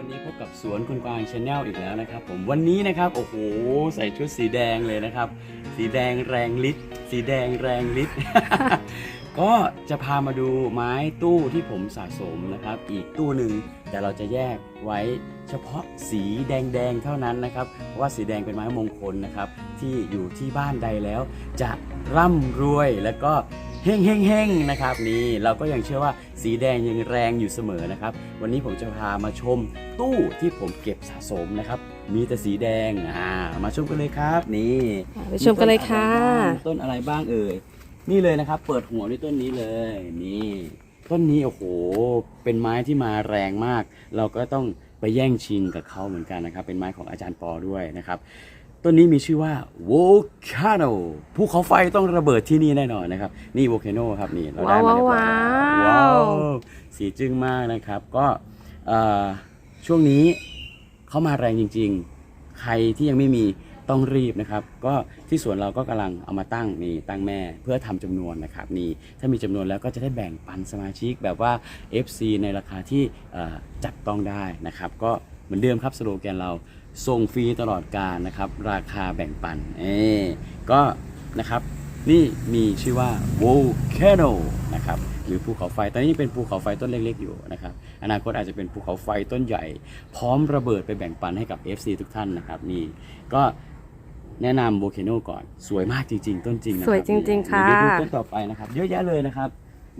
วันนี้พบกับสวนคุณกวางชาแนลอีกแล้วนะครับ ผมวันนี้นะครับโอ้โหใส่ชุดสีแดงเลยนะครับ สีแดงแรงฤทธิ์สีแดงแรงฤทธิ์ ก็จะพามาดูไม้ตู้ที่ผมสะสมนะครับ อีกตู้หนึ่งแต่เราจะแยกไว้เฉพาะสีแดงๆเท่านั้นนะครับเพราะว่าสีแดงเป็นไม้มงคลนะครับ ที่อยู่ที่บ้านใดแล้ว จะร่ำรวยแล้วก็เฮงเฮงเฮงๆนะครับนี่เราก็ยังเชื่อว่าสีแดงยังแรงอยู่เสมอนะครับ วันนี้ผมจะพามาชมตู้ที่ผมเก็บสะสมนะครับ มีแต่สีแดงอ่ามาชมกันเลยครับนี่ไปชมกันเลยค่ะ ต้นอะไรบ้างเอ่ยนี่เลยนะครับ เปิดหัวด้วยต้นนี้เลยนี่ต้นนี้โอ้โห เป็นไม้ที่มาแรงมาก เราก็ต้องไปแย่งชิงกับเขาเหมือนกันนะครับ เป็นไม้ของอาจารย์ปอด้วยนะครับ ต้นนี้มีชื่อว่า Volcano ภูเขาไฟต้องระเบิดที่นี่แน่นอนนะครับ นี่ Volcano ครับนี่เราได้มาเรียบร้อยแล้วว้าวว้าวสีจึ้งมากนะครับ ก็เอ่อช่วงนี้เขามาแรงจริง ๆ ใครที่ยังไม่มีต้องรีบนะครับ ก็ที่สวนเราก็กำลังเอามาตั้งนี่ตั้งแม่เพื่อทำจำนวนนะครับนี่ถ้ามีจำนวนแล้วก็จะได้แบ่งปันสมาชิกแบบว่า FC ในราคาที่เอ่อจับต้องได้นะครับ ก็เหมือนเดิมครับสโลแกนเรา ส่งฟรีตลอดการนะครับ ราคาแบ่งปันเอ้ก็นะครับนี่มีชื่อว่า volcano นะครับหรือภูเขาไฟ ตอนนี้ยังเป็นภูเขาไฟต้นเล็กๆอยู่นะครับ อนาคตอาจจะเป็นภูเขาไฟต้นใหญ่ พร้อมระเบิดไปแบ่งปันให้กับ FC ทุกท่านนะครับนี่ก็แนะนำ volcano ก่อน สวยมากจริง ๆ ต้นจริงนะคบสวยจริง ๆ ค่ะเดี๋ยวดูต้นต่อไปนะครับ เยอะแยะเลยนะครับ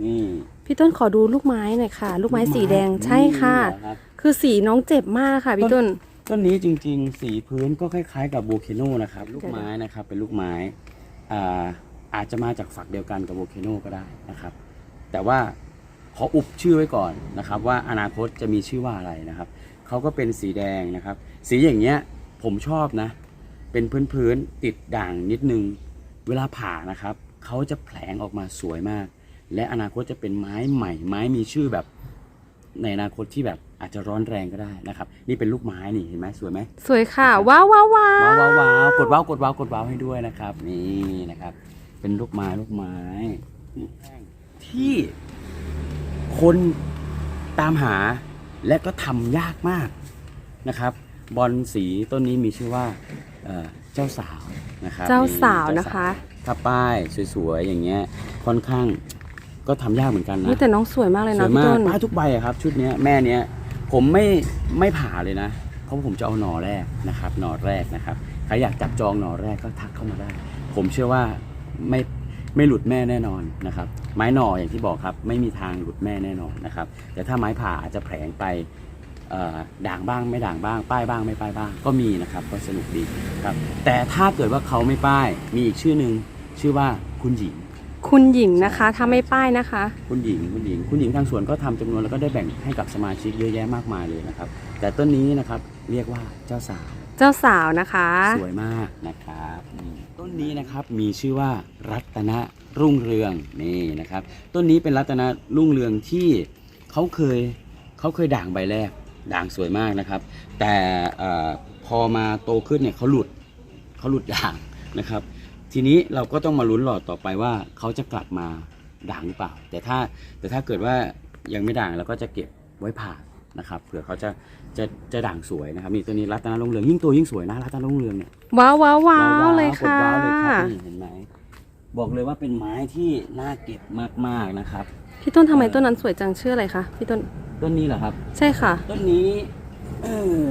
นี่พี่ต้นขอดูลูกไม้หน่อยค่ะ ลูกไม้สีแดงนี่ใช่ค่ะเหรอรับคือสีน้องเจ็บมากค่ะพี่ต้น ต้นนี้จริงๆ สีพื้นก็คล้ายๆ กับโบเคโนนะครับ ลูกไม้นะครับ เป็นลูกไม้อ่าอาจจะมาจากฝักเดียวกันกับโบเคโนก็ได้นะครับ แต่ว่าขออุบชื่อไว้ก่อนนะครับ ว่าอนาคตจะมีชื่อว่าอะไรนะครับเขาก็เป็นสีแดงนะครับ สีอย่างเงี้ยผมชอบนะ เป็นพื้นๆติดด่างนิดนึง เวลาผ่านะครับเขาจะแผลงออกมาสวยมาก และอนาคตจะเป็นไม้ใหม่ ไม้มีชื่อแบบในอนาคตที่แบบ อาจจะร้อนแรงก็ได้นะครับ นี่เป็นลูกไม้นี่เห็นไหมสวยไหมสวยค่ะ ว้าวว้าวว้าว้าวว้าวว้าวกดว้าวกดว้าวกดว้าวให้ด้วยนะครับ นี่นะครับ เป็นลูกไม้ลูกไม้ ที่คนตามหาและก็ทำยากมากนะครับ บอลสีต้นนี้มีชื่อว่าเอ่อเจ้าสาวนะครับเจ้าสาวเจ้นะคะ ถ้าป้ายสวยๆอย่างเงี้ยค่อนข้างก็ทำยากเหมือนกันนะ นี่แต่น้องสวยมากเลยสนะวยพี่มากต้นป้ายทุกใบอะครับ ชุดเนี้ยแม่เนี้ย ผมไม่ไม่ผ่าเลยนะ เพราะผมจะเอาหน่อแรกนะครับ หน่อแรกนะครับ ใครอยากจับจองหน่อแรกก็ทักเข้ามาได้ ผมเชื่อว่าไม่ไม่หลุดแม่แน่นอนนะครับ ไม้หน่ออย่างที่บอกครับ ไม่มีทางหลุดแม่แน่นอนนะครับ แต่ถ้าไม้ผ่าอาจจะแผลงไปด่างบ้างไม่ด่างบ้าง ป้ายบ้างไม่ป้ายบ้างก็มีนะครับ ก็สนุกดีครับ แต่ถ้าเกิดว่าเขาไม่ป้ายมีอีกชื่อหนึ่งชื่อว่าคุณหญิง คุณหญิงนะคะถ้าไม่ป้ายนะคะ คุณหญิงคุณหญิง คุณหญิงทางสวนก็ทำจำนวนแล้วก็ได้แบ่งให้กับสมาชิกเยอะแยะมากมายเลยนะครับ แต่ต้นนี้นะครับเรียกว่าเจ้าสาว เจ้าสาวนะคะ สวยมากนะครับนี่ต้นนี้นะครับมีชื่อว่ารัตนรุ่งเรืองนี่นะครับ ต้นนี้เป็นรัตนรุ่งเรืองที่เขาเคยเขาเคยด่างใบแรก ด่างสวยมากนะครับ แต่เออพอมาโตขึ้นเนี่ยเขาหลุดเขาหลุดด่างนะครับ ทีนี้เราก็ต้องมาลุ้นหลอดต่อไปว่าเขาจะกลับมาด่างหรือเปล่า แต่ถ้าแต่ถ้าเกิดว่ายังไม่ด่างเราก็จะเก็บไว้ผ่านะครับเผื่อเขาจะจะจะด่างสวยนะครับนี่ตัวนี้รัตนรุ่งเรืองยิ่งโตยิ่งสวยนะรัตนรุ่งเรืองเนี่ยว้าวว้าวว้าวเลยกดค่ะว้าวเลยครับนี่เห็นไหมบอกเลยว่าเป็นไม้ที่น่าเก็บมากๆนะครับ พี่ต้นทำไมต้นนั้นสวยจังชื่ออะไรคะพี่ต้นต้นนี้เหรอครับ ใช่ค่ะ ต้นนี้เออ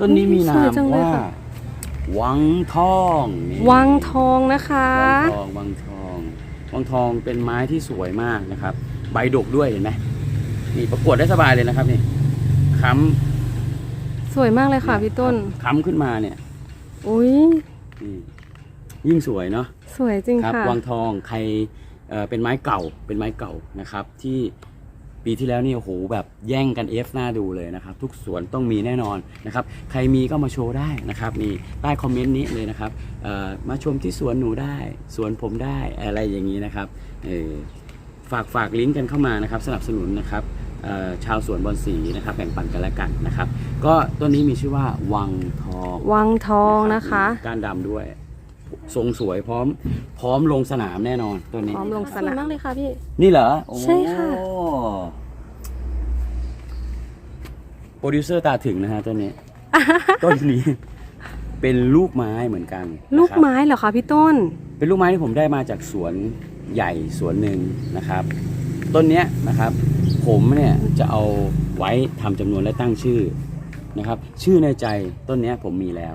ต้นนี้มีนาสวยมจังเลยว่าค่ะ วังทองนี่วังทองนะคะ วังทองวังทองวังทองเป็นไม้ที่สวยมากนะครับ ใบดกด้วยเห็นไหมนี่ประกวดได้สบายเลยนะครับนี่ค้สวยมากเลยำค่ะพี่ต้นค้ำขึ้นมาเนี่ยอุ้ยนี่ยิ่งสวยเนาะสวยจริงครับค่ะ วังทองใครเอ่อเป็นไม้เก่าเป็นไม้เก่านะครับ ที่ ปีที่แล้วนี่โอ้โหแบบแย่งกันเอฟหน้าดูเลยนะครับ ทุกสวนต้องมีแน่นอนนะครับ ใครมีก็มาโชว์ได้นะครับนี่ใต้คอมเมนต์นี้เลยนะครับเอ่อมาชมที่สวนหนูได้ สวนผมได้อะไรอย่างนี้นะครับเออฝากฝากลิงก์กันเข้ามานะครับ สนับสนุนนะครับเอ่อชาวสวนบอนสีนะครับแบ่งปันกันและกันนะครับ ก็ต้นนี้มีชื่อว่าวังทองวังทองนะคะก้านดำด้วย ทรงสวยพร้อม พร้อมลงสนามแน่นอนตัวนี้พร้อมลงสนามมากเลยค่ะพี่นี่เหรอโอ้ใช่ค่ะน โปรดิวเซอร์ตาถึงนะฮะต้นนี้ ต้นนี้ เป็นลูกไม้เหมือนกันนะครับลูกไม้เหรอคะพี่ต้น เป็นลูกไม้ที่ผมได้มาจากสวนใหญ่สวนหนึ่งนะครับ ต้นเนี้ยนะครับ ผมเนี่ยจะเอาไว้ทำจำนวนและตั้งชื่อนะครับ ชื่อในใจต้นเนี้ยผมมีแล้ว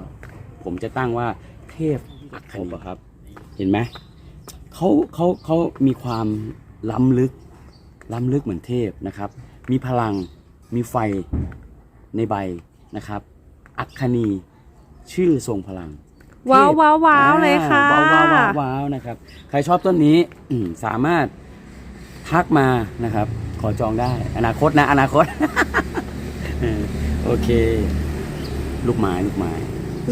ผมจะตั้งว่าเทพอัคคณีครับ เห็นไหมเขาเขาเขามีความล้ำลึก ล้ำลึกเหมือนเทพนะครับ มีพลังมีไฟในใบนะครับ อัคคณีชื่อทรงพลัง ว้าวว้าวว้าวเลยค่ะว้าวว้าวว้าวว้าวนะครับ ใครชอบต้นนี้อืมสามารถทักมานะครับ ขอจองได้ อนาคตนะ อนาคตเออโอเค ลูกไม้ลูกไม้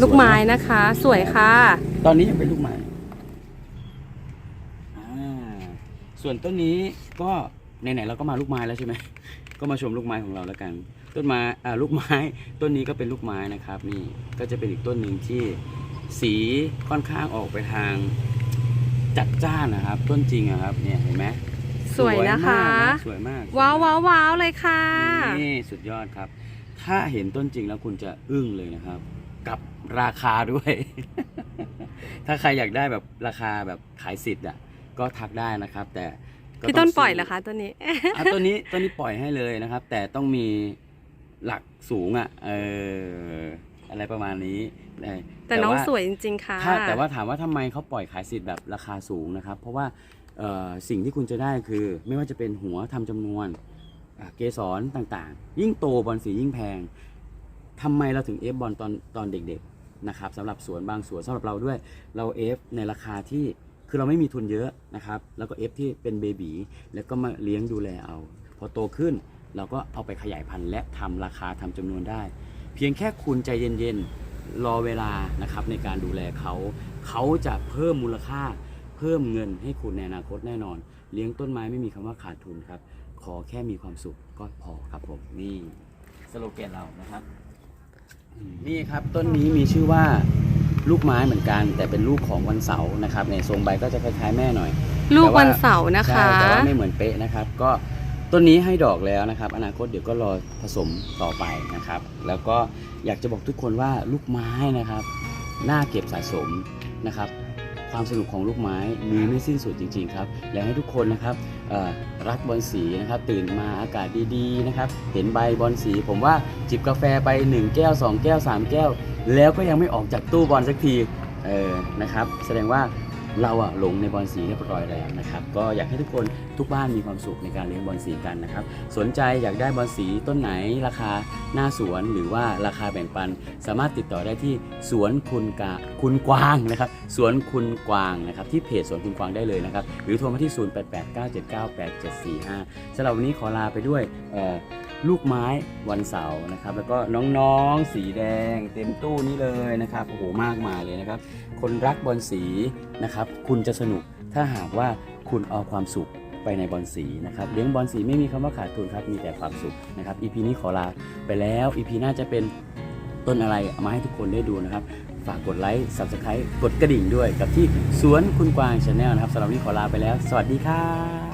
ลูกไม้สวยนะนะคะ สวยค่ะ ตอนนี้ยังเป็นลูกไม้อ่าส่วนต้นนี้ก็ ไหนๆเราก็มาลูกไม้แล้วใช่ไหมก็มาชมลูกไม้ของเราแล้วกัน ต้นไม้อ่าลูกไม้ต้นนี้ก็เป็นลูกไม้นะครับ นี่ก็จะเป็นอีกต้นหนึ่งที่สีค่อนข้างออกไปทางจัดจ้านนะครับ ต้นจริงอะครับเนี่ยเห็นไหมสวยนะคะสวยมากนะสวยมากว้าวว้าวว้าวเลยค่ะนี่สุดยอดครับ ถ้าเห็นต้นจริงแล้วคุณจะอึ้งเลยนะครับ กับราคาด้วย ถ้าใครอยากได้แบบราคาแบบขายสิทธิ์อะก็ทักได้นะครับ แต่ก็ พี่ต้นงปล่อยเหรอคะตัวนี้อะต้นนี้ต้นนี้ปล่อยให้เลยนะครับ แต่ต้องมีหลักสูงอะเอออะไรประมาณนี้เออแต่น้องาสวยจริงๆค่ะถ้าแต่ว่าถามว่าทำไมเขาปล่อยขายสิทธิ์แบบราคาสูงนะครับ เพราะว่าเอ่อสิ่งที่คุณจะได้คือไม่ว่าจะเป็นหัวทำจำนวนอะเกสรต่างๆ ยิ่งโตบอลสียิ่งแพงทำไมเราถึงเอฟบอลตอนตอนเด็กๆนะครับสำหรับสวนบางสวนสำหรับเราด้วยเราเอฟในราคาที่ คือเราไม่มีทุนเยอะนะครับ แล้วก็เอฟที่เป็นเบบีแล้วก็มาเลี้ยงดูแลเอา พอโตขึ้นเราก็เอาไปขยายพันธุ์และทำราคาทำจำนวนได้ เพียงแค่คุณใจเย็นๆ รอเวลานะครับในการดูแลเขา เขาจะเพิ่มมูลค่า เพิ่มเงินให้คุณในอนาคตแน่นอน เลี้ยงต้นไม้ไม่มีคำว่าขาดทุนครับ ขอแค่มีความสุขก็พอครับผมนี่สโลแกนเรานะครับ นี่ครับต้นนี้มีชื่อว่าลูกไม้เหมือนกัน แต่เป็นลูกของวันเสาร์นะครับในทรงใบก็จะคล้ายๆแม่หน่อยลูกแต่ว่าวันเสาร์นะคะ ใช่แต่ว่าไม่เหมือนเป๊ะนะครับ ก็ต้นนี้ให้ดอกแล้วนะครับ อนาคตเดี๋ยวก็รอผสมต่อไปนะครับ แล้วก็อยากจะบอกทุกคนว่าลูกไม้นะครับน่าเก็บสะสมนะครับ ความสนุกของลูกไม้มีไม่สิ้นสุดจริง ๆ ครับอยากให้ทุกคนนะครับเอ่อ รักบอลสีนะครับตื่นมาอากาศดีๆนะครับเห็นใบบอลสี ผมว่าจิบกาแฟไป 1 แก้ว 2 แก้ว 3 แก้ว แล้วก็ยังไม่ออกจากตู้บอลสักทีเออนะครับแสดงว่า เราอะหลงในบอลสีเรียบร้อยแล้วนะครับก็อยากให้ทุกคนทุกบ้านมีความสุขในการเลี้ยงบอลสีกันนะครับสนใจอยากได้บอลสีต้นไหนราคาหน้าสวนหรือว่าราคาแบ่งปัน สามารถติดต่อได้ที่สวนคุณกาคุณกวางนะครับสวนคุณกวางนะครับที่เพจสวนคุณกวางได้เลยนะครับหรือโทรมาที่ 0889798745สำหรับวันนี้ขอลาไปด้วยเอ่อ ลูกไม้วันเสาร์นะครับ แล้วก็น้องๆสีแดง เต็มตู้นี้เลยนะครับโอ้โหมากมายเลยนะครับ คนรักบอลสีนะครับ คุณจะสนุกถ้าหากว่าคุณเอาความสุขไปในบอลสีนะครับเลี้ยงบอลสีไม่มีคำว่าขาดทุนครับมีแต่ความสุขนะครับ EP นี้ขอลาไปแล้ว EP หน้าจะเป็นต้นอะไรมาให้ทุกคนได้ดูนะครับ ฝากกดไลค์ Subscribe กดกระดิ่งด้วยกับที่สวนคุณกวางชาแนลนะครับสำหรับวันนี้ขอลาไปแล้ว สวัสดีครับ